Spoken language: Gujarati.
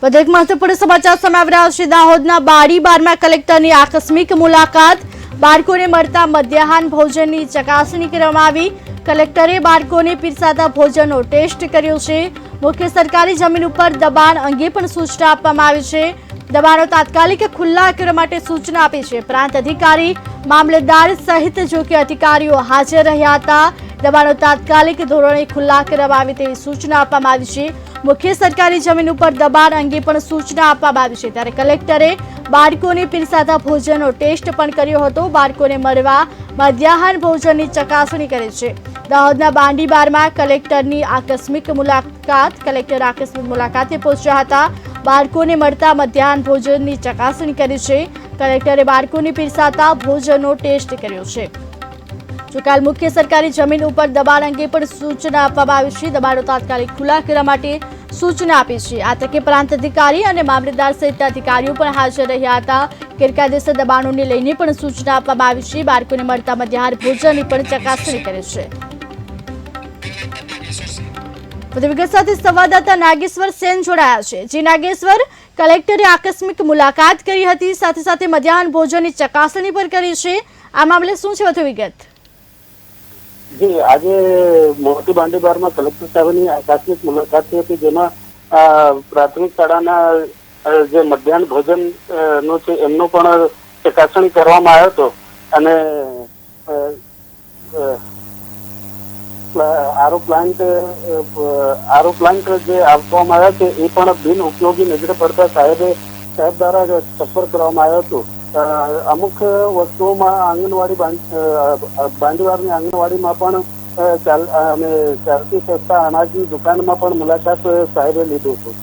વધુ મહત્વપૂર્ણ સમાચાર સામે આવી રહ્યા છે. દાહોદના બારી બારમાં કલેક્ટરની આકસ્મિક મુલાકાત. બાળકોને મળતા મધ્યાહન ભોજનની ચકાસણી કરવામાં આવી. કલેક્ટરે બાળકોને પીરસાતા ભોજનનો ટેસ્ટ કર્યો છે. મુખ્ય સરકારી જમીન ઉપર દબાણ અંગે પણ સૂચના આપવામાં આવી છે. દબાણો તાત્કાલિક ખુલ્લા કરવા માટે સૂચના આપી છે. પ્રાંત અધિકારી મામલેદાર સહિત જો કે અધિકારીઓ હાજર રહ્યા હતા. દબાણો તાત્કાલિક ધોરણે ખુલ્લા કરવામાં આવે તેવી સૂચના આપવામાં આવી છે. મુખ્ય સરકારી જમીન ઉપર દબાણ અંગે પણ સૂચના આપવામાં આવી છે. ત્યારે કલેક્ટરે બાળકોને પીરસાતા ભોજનનો ટેસ્ટ પણ કર્યો હતો. બાળકોને મળવા મધ્યાહન ભોજનની ચકાસણી કરે છે. દાહોદના બાંડીબારમાં કલેક્ટરની આકસ્મિક મુલાકાત કલેક્ટર આકસ્મિક મુલાકાતે પહોંચ્યા હતા. બાળકોને મળતા મધ્યાહન ભોજનની ચકાસણી કરી છે. કલેક્ટરે બાળકોને પીરસાતા ભોજનનો ટેસ્ટ કર્યો છે. જો કાલ મુખ્ય સરકારી જમીન ઉપર દબાણ અંગે પણ સૂચના આપવામાં આવી છે. દબાણો તાત્કાલિક ખુલ્લા કરવા માટે સૂચના આપી છે. આ તકે પ્રાંત અધિકારી અને મામલતદાર સહિત અધિકારીઓ પણ હાજર રહ્યા હતા. ગેરકાયદેસર દબાણોને લઈને પણ સૂચના આપવામાં આવી છે. બાળકોને મળતા મધ્યાહાર ભોજનની પણ ચકાસણી કરે છે. વિગત સાથે સંવાદદાતા નાગેશ્વર સેન જોડાયા છે. જે નાગેશ્વર, કલેક્ટરે આકસ્મિક મુલાકાત કરી હતી, સાથે સાથે મધ્યાહન ભોજનની ચકાસણી પણ કરી છે. આ મામલે શું છે વધુ વિગત? જી, આજે મોટી બાંડીબારમાં કલેક્ટર સાહેબની આકસ્મિક મુલાકાત થઈ હતી, જેમાં પ્રાથમિક શાળાના જે મધ્યાહન ભોજનનું છે, એમનું પણ ચકાસણી કરવામાં આવ્યો હતો. અને આરો પ્લાન્ટ આરો પ્લાન્ટ જે આપવામાં આવ્યા છે, એ પણ બિન ઉપયોગી નજરે પડતા સાહેબે, સાહેબ દ્વારા સફર કરવામાં આવ્યો હતો. અમુક વસ્તુઓમાં આંગણવાડી બાંડીવારની આંગણવાડીમાં પણ ચાલ અને ચાલતી સસ્તા અનાજની દુકાનમાં પણ મુલાકાત સાહેબે લીધું હતું.